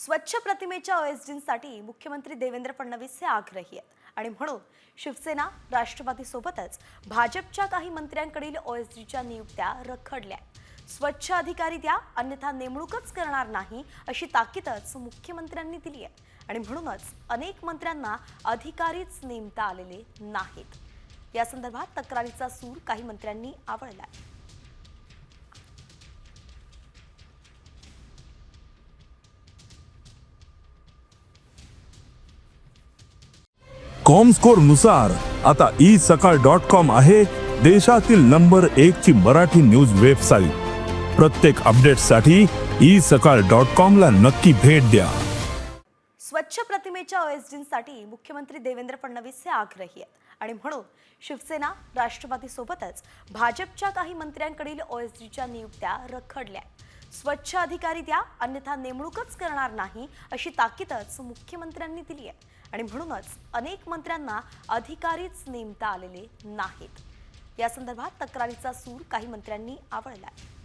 स्वच्छ प्रतिमेच्या ओएसडींसाठी मुख्यमंत्री देवेंद्र फडणवीस हे आग्रही आहेत. आणि म्हणून शिवसेना राष्ट्रवादीसोबतच भाजपच्या काही मंत्र्यांकडील ओएसडीच्या नियुक्त्या रखडल्या स्वच्छ अधिकारी द्या अन्यथा नेमणूकच करणार नाही अशी ताकीदच मुख्यमंत्र्यांनी दिली आहे. आणि म्हणूनच अनेक मंत्र्यांना अधिकारीच नेमता आलेले नाहीत. या संदर्भात तक्रारीचा सूर काही मंत्र्यांनी आवळलाय कॉमस्कोरनुसार आता ई सकाळ डॉट कॉम आहे देशातील नंबर एक ची मराठी न्यूज वेबसाईट प्रत्येक अपडेटसाठी ई सकाळ डॉट कॉम ला नक्की भेट द्या. स्वच्छ प्रतिमेच्या ओएसडींसाठी मुख्यमंत्री देवेंद्र फडणवीस हे आग्रही आहेत. आणि म्हणून शिवसेना राष्ट्रवादी सोबतच भाजपच्या काही मंत्र्यांकडील ओएसडीच्या नियुक्त्या रखडल्या आहेत. स्वच्छ अधिकारी द्या अन्यथा नेमणूकच करणार नाही अशी ताकीदच मुख्यमंत्र्यांनी दिली आहे. आणि म्हणूनच अनेक मंत्र्यांना अधिकारीच नेमता आलेले नाहीत. या संदर्भात तक्रारीचा सूर काही मंत्र्यांनी आवळलाय.